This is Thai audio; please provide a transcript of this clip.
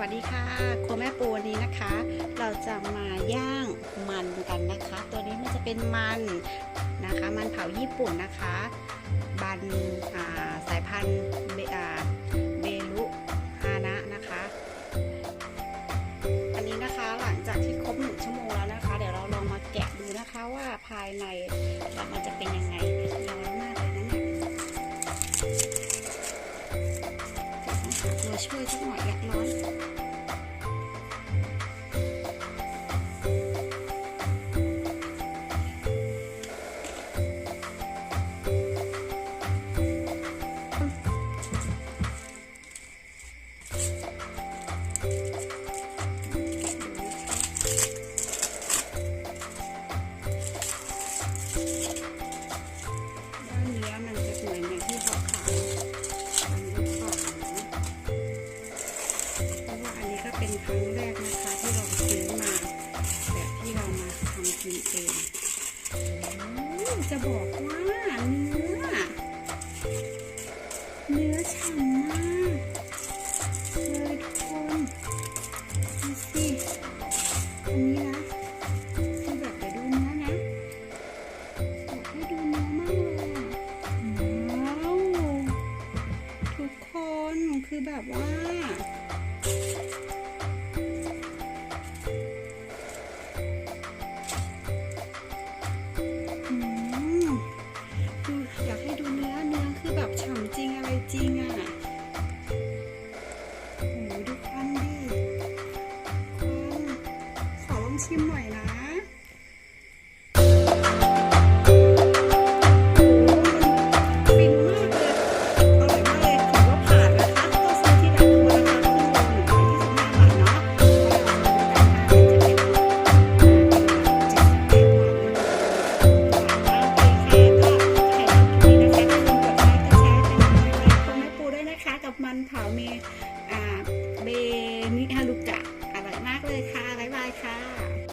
วัสดีค่ะครัวแม่ปูวันนี้นะคะ เราจะมาย่างมันกันนะคะ ตัวนี้มันจะเป็นมันนะคะ มันเผาญี่ปุ่นนะคะ บันาสายพันธุ์เบอะเบลุฮานะนะคะ อันนี้นะคะหลังจากที่ครบหนึ่งชั่วโมงแล้วนะคะ เดี๋ยวเราลองมาแกะดูนะคะว่าภายในมันจะเป็นยังไงร้อนมากเลยนะเนี่ยเดี๋ยวต้องหาตัวช่วยสักหน่อยอยากร้อน จะบอกว่า อันนี้นะคือแบบเดี๋ยวดูเนื้อนะอยากให้ดูเนื้อมากเลยอะว้าวทุกคนคือแบบว่า อืมดูอยากให้ดูเนื้อเนื้อคือแบบฉ่ำจริงอะไรจริงอะ ชิมหน่อยนะฟินมากเลยอร่อยมากเลยถือว่าผ่านนะคะก็ซื้อที่ร้านครัวราคาครึ่งโลหนึ่งร้อยยี่สิบห้าบาทเนาะตู้แตงห้าแสนเจ็ดสิบเอ็ดวันโอเคค่ะก็ใครชอบคลิปนี้นะคะอย่าลืมกดไลค์กดแช่เป็นกำลังใจให้คุณแม่ปูด้วยนะคะกับมันเผาเมเบนิฮารุกะอร่อยมากเลยค่ะ ค่ะ